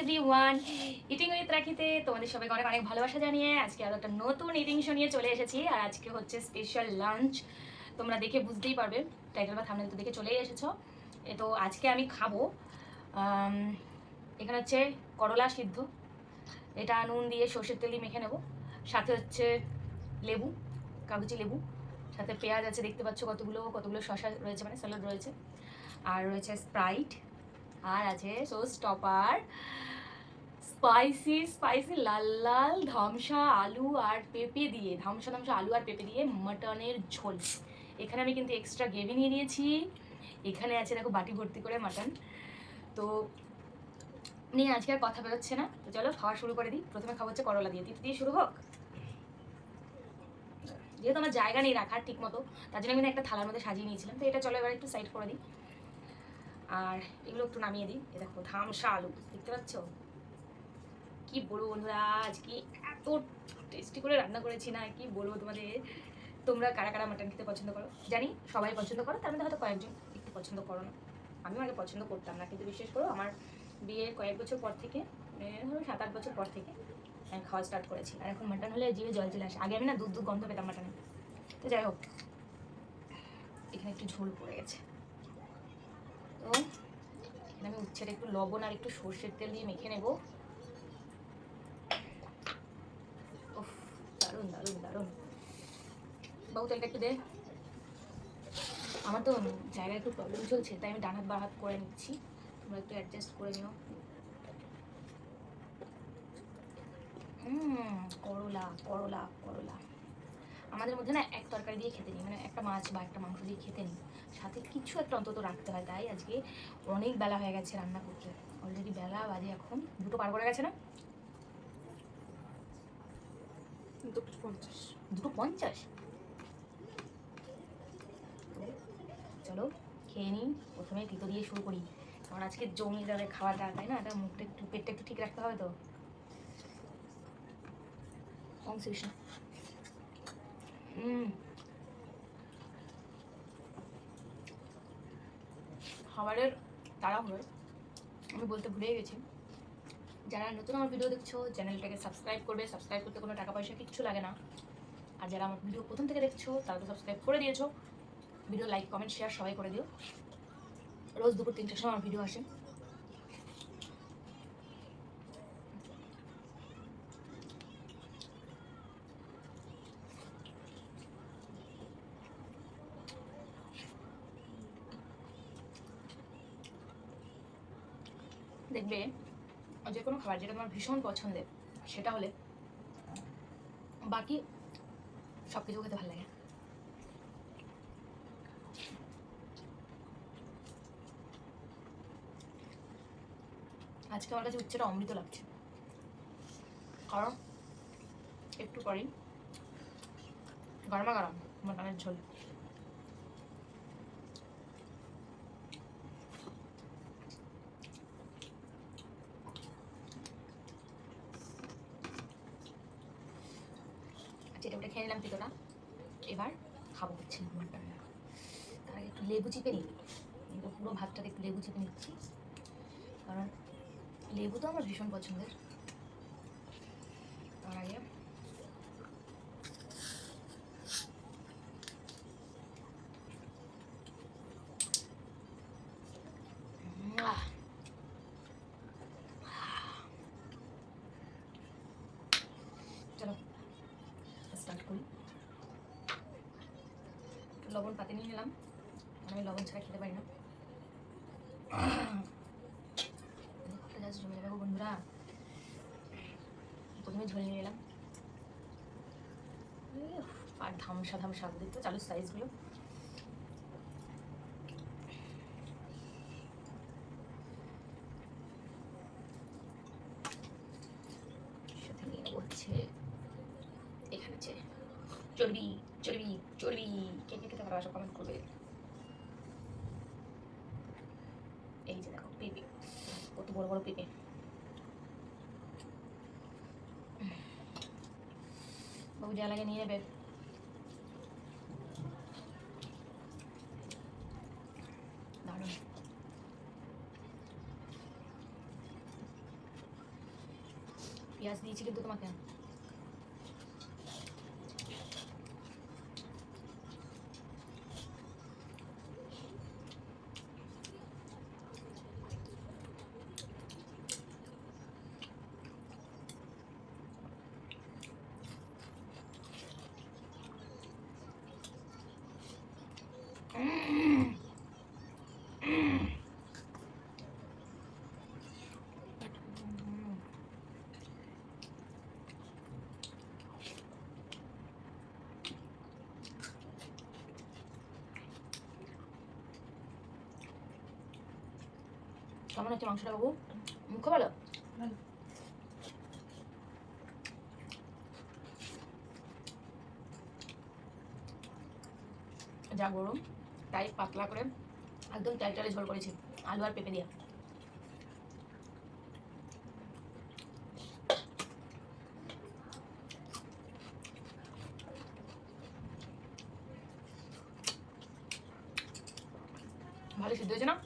Every one eating with রাখিতে তোমাদের সবাইকে অনেক অনেক ভালোবাসা জানিয়ে আজকে আরও একটা নতুন ইটিং শো নিয়ে চলে এসেছি। আর আজকে হচ্ছে স্পেশাল লাঞ্চ তোমরা দেখে বুঝতেই পারবে টাইটেল বা থামনেল তো দেখে চলেই এসেছ। এ তো আজকে আমি খাব এখানে হচ্ছে করলা সিদ্ধ। এটা নুন দিয়ে সর্ষের তেল মেখে নেব। সাথে হচ্ছে লেবু, কাগজি লেবু। সাথে পেঁয়াজ আছে, দেখতে পাচ্ছ কতগুলো কতগুলো শশা রয়েছে মানে স্যালাড রয়েছে। আর রয়েছে স্প্রাইট আর আছে সোস টপার স্পাইসি স্পাইসি লাল লাল ধামসা আলু আর পেঁপে দিয়ে, ধামসা ধামসা আলু আর পেঁপে দিয়ে মাটনের ঝোল। এখানে আমি কিন্তু এক্সট্রা গ্রেভি নিয়ে নিয়েছি। এখানে আছে দেখো বাটি ভর্তি করে মাটন তো নিয়ে আজকে আর কথা বেরোচ্ছে না। তো চলো খাওয়া শুরু করে দিই। প্রথমে খাব হচ্ছে করলা দিয়ে। দিয়ে শুরু হোক। যেহেতু আমার জায়গা নেই রাখার ঠিক মতো তার জন্য আমি একটা থালার মধ্যে সাজিয়ে নিয়েছিলাম। তো এটা চলো এবার একটু সাইড করে দিই। আর এগুলো একটু নামিয়ে দিই। এ দেখো, ধামসা আলু, দেখতে পাচ্ছ? কি বলব বন্ধুরা, আজকে এত টেস্টি করে রান্না করেছি না, কি বলব তোমাদের? তোমরা কারা কারা মাটন খেতে পছন্দ করো? জানি সবাই পছন্দ করো, তার মধ্যে হয়তো কয়েকজন একটু পছন্দ করো না। আমিও আগে পছন্দ করতাম না, কিন্তু বিশেষ করে, আমার বিয়ের কয়েক বছর পর থেকে ধরো সাত আট বছর পর থেকে আমি খাওয়া স্টার্ট করেছি। আর এখন মাটন হলে জিভে জল চলে আসে। আগে আমি না দুধ দুধ গন্ধ পেতাম মাটনে তো যাই হোক, এখানে একটু ঝোল পড়ে গেছে। তো আমি উচ্ছেটা একটু লবণ আর একটু সর্ষের তেল দিয়ে মেখে নেব। দারুণ দারুণ দারুণ। বাবু, তেলটা একটু দে। আমার তো জায়গায় একটু প্রবলেম চলছে, তাই আমি ডান হাত, বাঁ হাত করে নিচ্ছি। তোমরা একটু অ্যাডজাস্ট করে নিও। হুম, করলা করলা করলা। আমাদের মধ্যে না এক তরকারি দিয়ে খেতে নিই মানে একটা মাছ বা একটা মাংস দিয়ে খেতে নিই। সাথে কিছু একটা অন্তত রাখতে হয় তাই আজকে অনেক বেলা হয়ে গেছে রান্না করতে। অলরেডি বেলা বাজে এখন দুটো পার করে গেছে না? দুটো পঞ্চাশ। দুটো পঞ্চাশ? চলো খেয়ে নিই প্রথমে তিতো দিয়ে শুরু করি। কারণ আজকে জমি যাবে খাওয়াটা তাই না? এটা মুখটা একটু পেটটা একটু ঠিক রাখতে হবে তো? হুম খাবারের তাড়াহুড়োয় আমি বলতে ভুলেই গেছি। যারা নতুন আমার ভিডিও দেখছ, চ্যানেলটাকে সাবস্ক্রাইব করবে। সাবস্ক্রাইব করতে কোনো টাকা পয়সা কিচ্ছু লাগে না। আর যারা আমার ভিডিও প্রথম থেকে দেখছ, তারা তো সাবস্ক্রাইব করে দিয়েছ। ভিডিও লাইক কমেন্ট শেয়ার সবাই করে দিও। রোজ দুপুর তিনটের সময় আমার ভিডিও আসে। দেখবে যে কোনো খাবার যেটা তোমার ভীষণ পছন্দের, সেটা হলে বাকি সব কিছু খেতে ভালো লাগে। আজকে আমার কাছে উচ্চটা অমৃত লাগছে। কারণ একটু পরেই গরমা গরম মটনের ঝোল। ওটা খেয়ে নিলাম তিতোটা। এবার খাব হচ্ছে তার আগে একটু লেবু চিপে নিই। পুরো ভাতটাতে একটু লেবু চিপে নিচ্ছি। কারণ লেবু তো আমার ভীষণ পছন্দের। তার আগে আহ! চলো স্টার্ট করি একটু লবণ পাতে নিয়ে নিলাম কারণ আমি লবণ ছাড়া খেতে পারি না দেখতে জাস্ট জমে যাবে গো বন্ধুরা প্রথমে ঝোল নিয়ে এলাম আর ধামসা ধামসা দেখতে। চালু সাইজগুলো এখানে করবে। এই যে দেখো পেঁপে। কত বড় বড় পেঁপে। বাবু যা লাগে নিয়ে নেবে। পেঁয়াজ দিয়েছি কিন্তু তোমাকে। কেমন হচ্ছে মাংসটা বাবু। মুখ ভালো। যা গরম তাই পাতলা করে একদম টাইট টাইট ঝোল করেছি আলু আর পেঁপে দিয়ে। ভালো সিদ্ধ হয়েছে না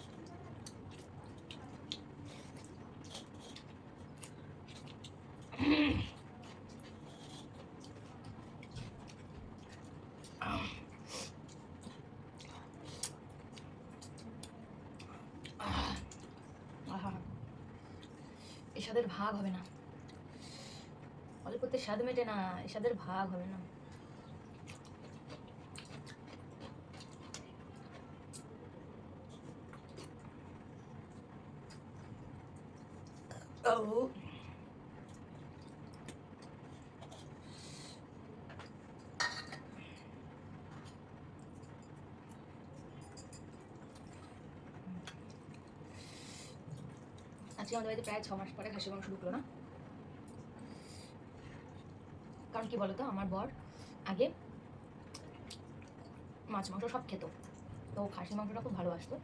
আহা এ স্বাদের ভাগ হবে না অল্পতে স্বাদ মেটে না এ স্বাদের ভাগ হবে না। আজকে আমাদের বাড়িতে প্রায় ছ মাস পরে খাসির মাংস ঢুকলো না? কারণ কি বলতো আমার বর আগে মাছ মাংস সব খেত। তো ও খাসির মাংসটা খুব ভালোবাসতো।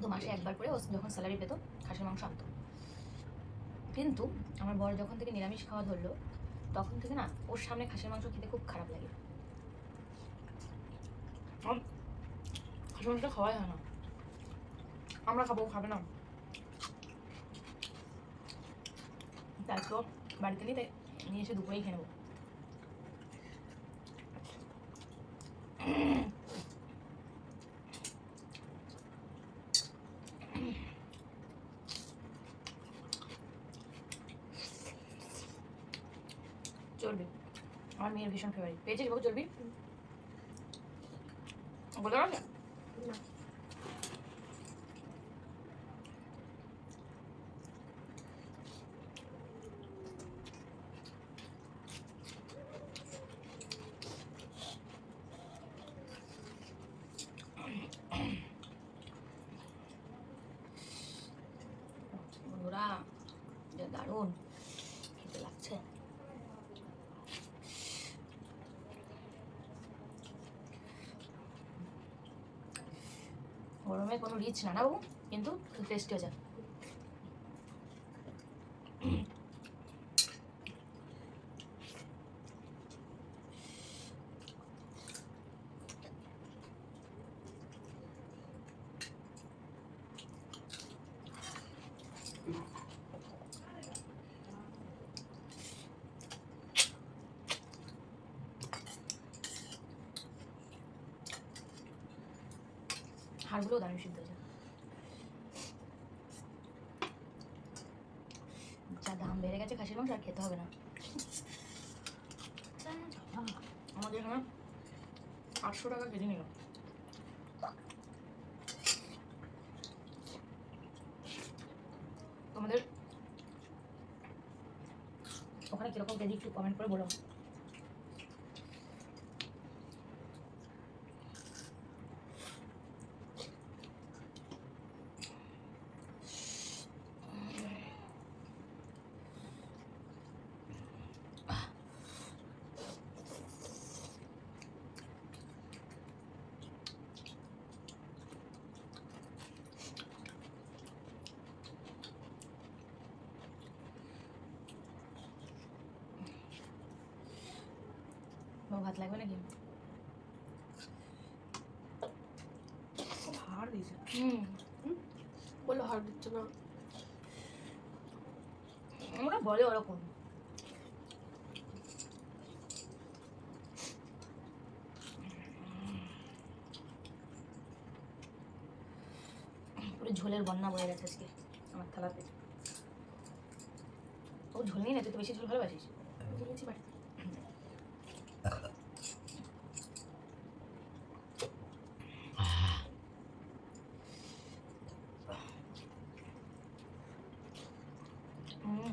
তো মাসে একবার করে ও যখন স্যালারি পেতো খাসির মাংস আনতো। কিন্তু আমার বর যখন থেকে নিরামিষ খাওয়া ধরলো তখন থেকে না ওর সামনে খাসির মাংস খেতে খুব খারাপ লাগে। খাসির মাংসটা খাওয়াই হয় না। আমরা খাব খাবে না। তাই তো বাড়িতে নিয়ে তাই নিয়ে এসে দুপুরেই খেয়ে নেব চলবে আমার মেয়ের ভীষণ ফেভারিট পেয়েছিস বাবু চলবি বলে রাখে না বন্ধুরা যা দারুণ খেতে লাগছে গরমে কোনো রিচ না না বাবু কিন্তু খুব হয়ে হয়েছে হাড়গুলো দারুণ সিদ্ধ হয়েছে। যা দাম বেড়ে গেছে খাসির মাংস, আর খেতে হবে না। আমাদের এখানে আটশো টাকা কেজি নিল তোমাদের ওখানে কীরকম কেজি একটু কমেন্ট করে বলো। ভাত লাগবে নাকি? হাড় দিয়েছে। হুম। বলল হাড় দিচ্ছে না। আমরা বলে ওরকম। পুরো ঝোলের বন্যা বয়ে গেছে আজকে আমার থালাতে। ও ঝোল নিয়ে না তুই তো বেশি ঝোল ভালোবাসিস দিয়েছি বাড়িতে হুম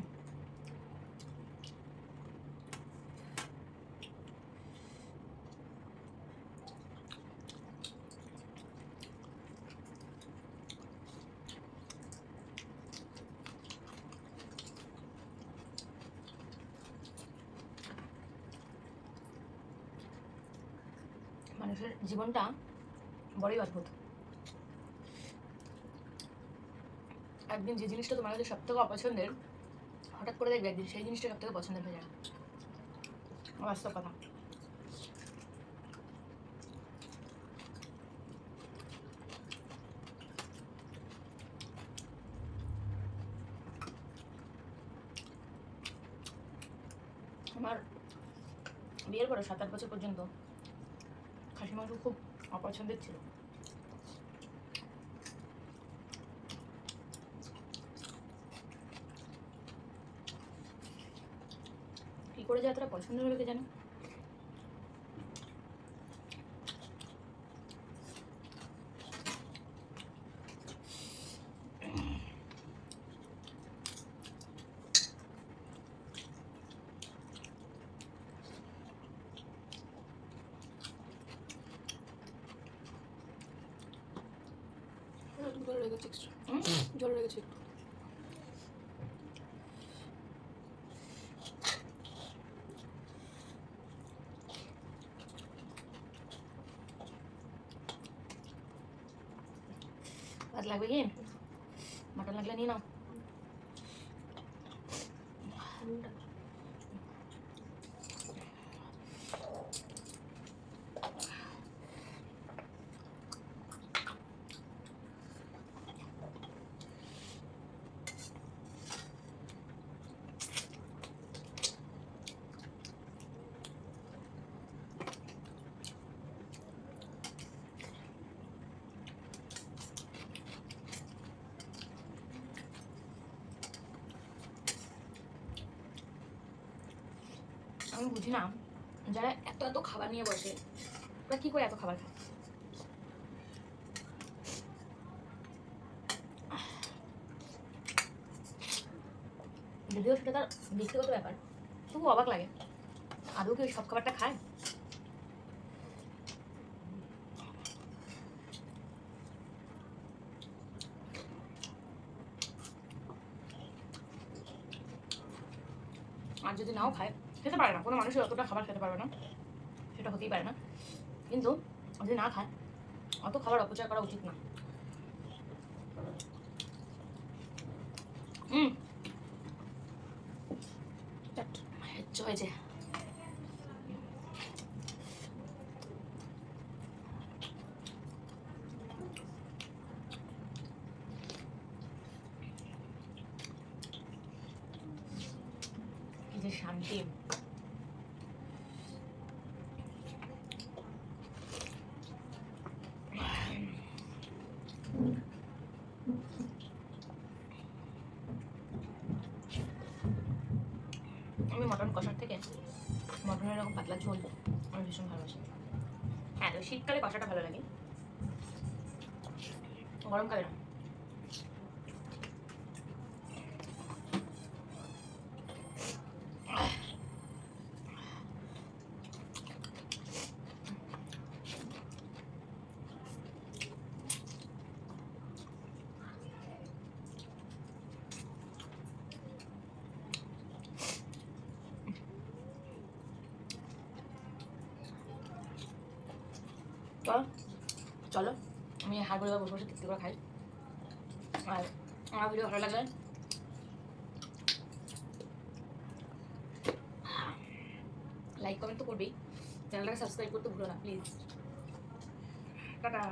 মানুষের জীবনটা বড়ই অদ্ভুত। একদিন যে জিনিসটা তোমার কাছে সব থেকে অপছন্দের, হঠাৎ করে দেখবে একদিন সেই জিনিসটা সব থেকে পছন্দের হয়ে যায় বাস্তব কথা। আমার বিয়ের পরে সাত আট বছর পর্যন্ত মাংস খুব অপছন্দের ছিল। কি করে যে এতটা পছন্দ হলো কে জানো? জল লেগেছে এক্সট্রা জল লেগেছে একটু। ভাত লাগবে কি? মাটন লাগলে নিয়ে নাও। আমি বুঝি না যারা এত এত খাবার নিয়ে বসে, ওরা কি করে এত খাবার খায়? যদিও সেটা তার ব্যক্তিগত ব্যাপার, তবু অবাক লাগে। আদৌ কি ওই সব খাবারটা খায়? আর যদি নাও খায় খেতে পারে না। কোনো মানুষের অতটা খাবার খেতে পারবে না। সেটা হতেই পারে না। কিন্তু যদি না খায়, অত খাবার অপচয় করা উচিত না। হুম হয়েছে কি যে শান্তি আমি মটন কষার থেকে মটনের এরকম পাতলা ঝোল আমি ভীষণ ভালোবাসি। হ্যাঁ তো শীতকালে কষাটা ভালো লাগে। গরমকালে না। চলো। আমি হাড় করে বসে বসে তৃপ্তি করে খাই। আর আমার ভিডিও ভালো লাগলে। লাইক কমেন্ট তো করবেই। চ্যানেলটাকে সাবস্ক্রাইব করতে ভুলো না প্লিজ টাটা।